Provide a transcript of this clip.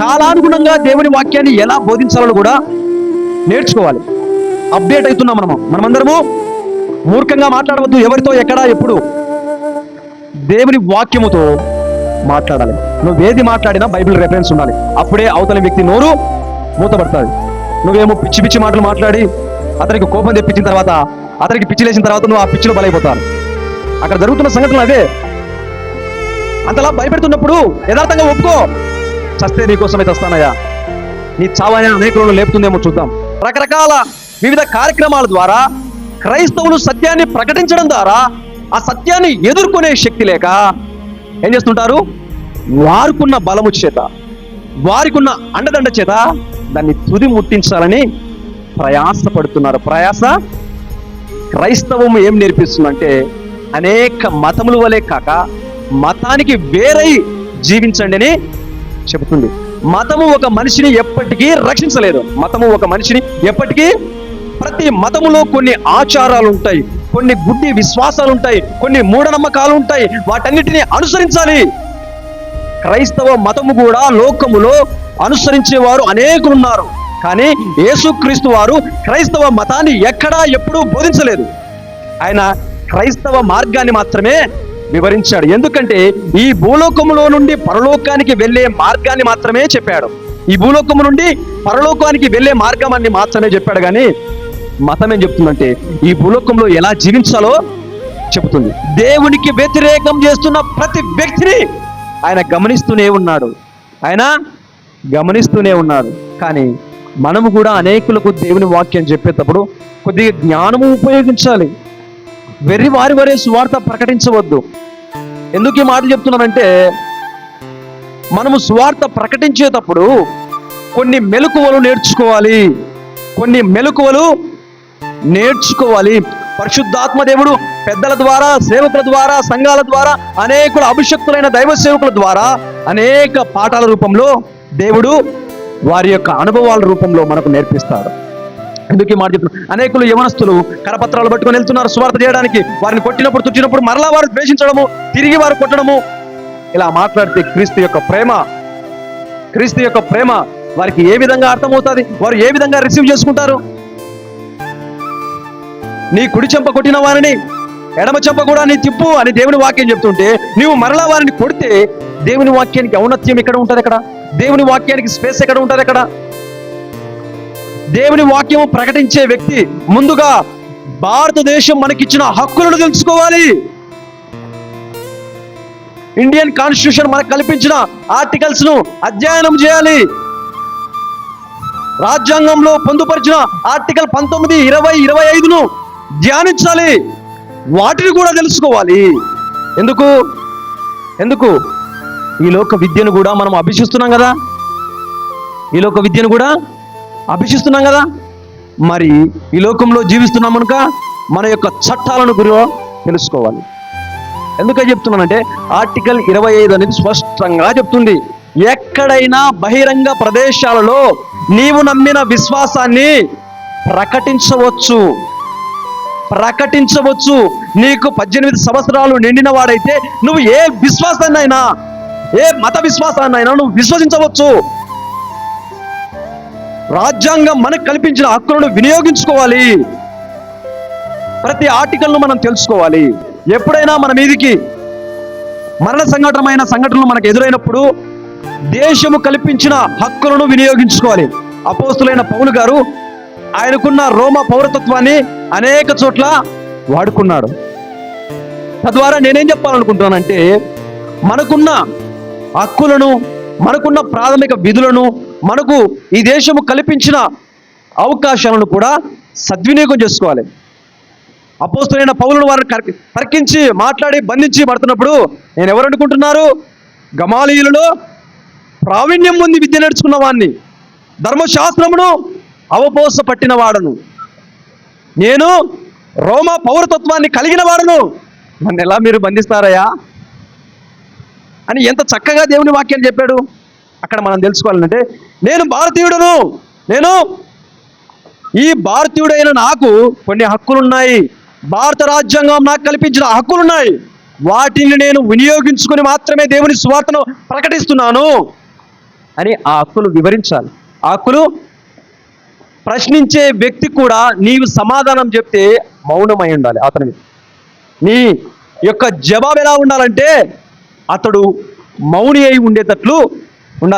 కాలానుగుణంగా దేవుని వాక్యాన్ని ఎలా బోధించాలో కూడా నేర్చుకోవాలి. అప్డేట్ అవుతున్నాం మనము. మనమందరము మూర్ఖంగా మాట్లాడవద్దు ఎవరితో ఎక్కడ ఎప్పుడు. దేవుని వాక్యముతో మాట్లాడాలి. నువ్వు ఏది మాట్లాడినా బైబిల్ రెఫరెన్స్ ఉండాలి. అప్పుడే అవతల వ్యక్తి నోరు మూతపడుతుంది. నువ్వేమో పిచ్చి పిచ్చి మాటలు మాట్లాడి అతనికి కోపం తెప్పించిన తర్వాత అతనికి పిచ్చి లేచిన తర్వాత నువ్వు ఆ పిచ్చిలో బలైపోతాను అక్కడ జరుగుతున్న సంఘటనలు అదే అంతలా భయపెడుతున్నప్పుడు యథార్థంగా ఒప్పుకో. చస్తే నీకోసమే చస్తానయ్యా నీ అనేక అనేకులను లేపుతుందేమో చూద్దాం. రకరకాల వివిధ కార్యక్రమాల ద్వారా క్రైస్తవులు సత్యాన్ని ప్రకటించడం ద్వారా ఆ సత్యాన్ని ఎదుర్కొనే శక్తి లేక ఏం చేస్తుంటారు? వారుకున్న బలము చేత వారికున్న అండదండ చేత దాన్ని తుది ముట్టించాలని ప్రయాసపడుతున్నారు. ప్రయాస? క్రైస్తవం ఏం నేర్పిస్తుందంటే అనేక మతముల వలె కాక మతానికి వేరై జీవించండి అని చెబుతుంది. మతము ఒక మనిషిని ఎప్పటికీ రక్షించలేదు. మతము ఒక మనిషిని ఎప్పటికీ ప్రతి మతములో కొన్ని ఆచారాలు ఉంటాయి కొన్ని గుడ్డి విశ్వాసాలు ఉంటాయి కొన్ని మూఢనమ్మకాలు ఉంటాయి. వాటన్నిటిని అనుసరించాలి. క్రైస్తవ మతము కూడా లోకములో అనుసరించేవారు అనేకులు ఉన్నారు. కానీ యేసుక్రీస్తు వారు క్రైస్తవ మతాన్ని ఎక్కడా ఎప్పుడూ బోధించలేదు. ఆయన క్రైస్తవ మార్గాన్ని మాత్రమే వివరించాడు. ఎందుకంటే ఈ భూలోకములో నుండి పరలోకానికి వెళ్ళే మార్గాన్ని మాత్రమే చెప్పాడు. ఈ భూలోకము నుండి పరలోకానికి వెళ్ళే మార్గాన్ని మాత్రమే చెప్పాడు కానీ మతం ఏం చెప్తుందంటే ఈ భూలోకంలో ఎలా జీవించాలో చెబుతుంది. దేవునికి వ్యతిరేకం చేస్తున్న ప్రతి వ్యక్తిని ఆయన గమనిస్తూనే ఉన్నాడు. ఆయన గమనిస్తూనే ఉన్నాడు. కానీ మనము కూడా అనేకులకు దేవుని వాక్యం చెప్పేటప్పుడు కొద్దిగా జ్ఞానము ఉపయోగించాలి. వెర్రి వారి వరే సువార్త ప్రకటించవద్దు. ఎందుకు ఈ మాటలు చెప్తున్నానంటే మనము సువార్త ప్రకటించేటప్పుడు కొన్ని మెలకువలు నేర్చుకోవాలి. కొన్ని మెలకువలు నేర్చుకోవాలి. పరిశుద్ధాత్మ దేవుడు పెద్దల ద్వారా సేవకుల ద్వారా సంఘాల ద్వారా అనేకుల అభిషక్తులైన దైవ సేవకుల ద్వారా అనేక పాఠాల రూపంలో దేవుడు వారి యొక్క అనుభవాల రూపంలో మనకు నేర్పిస్తాడు. ఎందుకు మాట చెప్తున్నా అనేకులు యవనస్తులు కరపత్రాలు పట్టుకొని వెళ్తున్నారు స్వార్థ చేయడానికి. వారిని కొట్టినప్పుడు తుచ్చినప్పుడు మరలా వారు ద్వేషించడము తిరిగి వారు కొట్టడము. ఇలా మాట్లాడితే క్రీస్తు యొక్క ప్రేమ క్రీస్తు యొక్క ప్రేమ వారికి ఏ విధంగా అర్థమవుతుంది? వారు ఏ విధంగా రిసీవ్ చేసుకుంటారు? నీ కుడి చెంప కొట్టిన వారిని ఎడమ చెంప కూడా నీ తిప్పు అని దేవుని వాక్యం చెప్తుంటే నీవు మరలా వారిని కొడితే దేవుని వాక్యానికి ఔన్నత్యం ఎక్కడ ఉంటుంది అక్కడ? దేవుని వాక్యానికి స్పేస్ ఎక్కడ ఉంటుంది అక్కడ? దేవుని వాక్యము ప్రకటించే వ్యక్తి ముందుగా భారతదేశం మనకిచ్చిన హక్కులను తెలుసుకోవాలి. ఇండియన్ కాన్స్టిట్యూషన్ మనకు కల్పించిన ఆర్టికల్స్ను అధ్యయనం చేయాలి. రాజ్యాంగంలో పొందుపరిచిన ఆర్టికల్ పంతొమ్మిది ఇరవై ఇరవై ఐదును ధ్యానించాలి. వాటిని కూడా తెలుసుకోవాలి. ఎందుకు? ఎందుకు? ఈ లోక విద్యను కూడా మనం అభిషిస్తున్నాం కదా. ఈ లోక విద్యను కూడా అభిషిస్తున్నాం కదా? మరి ఈ లోకంలో జీవిస్తున్నాం కనుక మన యొక్క చట్టాలను గురి తెలుసుకోవాలి. ఎందుకని చెప్తున్నానంటే ఆర్టికల్ ఇరవై ఐదు అనేది స్పష్టంగా చెప్తుంది. ఎక్కడైనా బహిరంగ ప్రదేశాలలో నీవు నమ్మిన విశ్వాసాన్ని ప్రకటించవచ్చు. ప్రకటించవచ్చు. నీకు పద్దెనిమిది సంవత్సరాలు నిండిన వాడైతే నువ్వు ఏ విశ్వాసాన్నైనా ఏ మత విశ్వాసాన్నైనా నువ్వు విశ్వసించవచ్చు. రాజ్యాంగం మనకు కల్పించిన హక్కులను వినియోగించుకోవాలి. ప్రతి ఆర్టికల్ను మనం తెలుసుకోవాలి. ఎప్పుడైనా మన మీదికి మరణ సంఘటనమైన సంఘటనలు మనకు ఎదురైనప్పుడు దేశము కల్పించిన హక్కులను వినియోగించుకోవాలి. అపోస్తులైన పౌలు గారు ఆయనకున్న రోమ పౌరతత్వాన్ని అనేక చోట్ల వాడుకున్నాడు. తద్వారా నేనేం చెప్పాలనుకుంటున్నానంటే మనకున్న హక్కులను మనకున్న ప్రాథమిక విధులను మనకు ఈ దేశము కల్పించిన అవకాశాలను కూడా సద్వినియోగం చేసుకోవాలి. అపోస్తులైన పౌరులను వారిని కర్- తర్కించి మాట్లాడి బంధించి పడుతున్నప్పుడు నేను ఎవరు అనుకుంటున్నారు? గమాలీయులలో ప్రావీణ్యం ఉంది విద్య నేర్చుకున్న వాడిని ధర్మశాస్త్రమును అవపోస పట్టిన వాడను. నేను రోమా పౌరతత్వాన్ని కలిగిన వాడను. నన్ను ఎలా మీరు బంధిస్తారయ్యా? అని ఎంత చక్కగా దేవుని వాక్యాన్ని చెప్పాడు? అక్కడ మనం తెలుసుకోవాలంటే నేను భారతీయుడను నేను ఈ భారతీయుడైన నాకు కొన్ని హక్కులున్నాయి. భారత రాజ్యాంగం నాకు కల్పించిన హక్కులున్నాయి. వాటిని నేను వినియోగించుకొని మాత్రమే దేవుని సువార్తను ప్రకటిస్తున్నాను అని ఆ హక్కులు వివరించాలి. ఆ హక్కులు ప్రశ్నించే వ్యక్తి కూడా నీవు సమాధానం చెప్తే మౌనమై ఉండాలి. అతని నీ యొక్క జవాబు ఎలా ఉండాలంటే అతడు మౌని అయి ఉండేటట్లు ఉండాలి.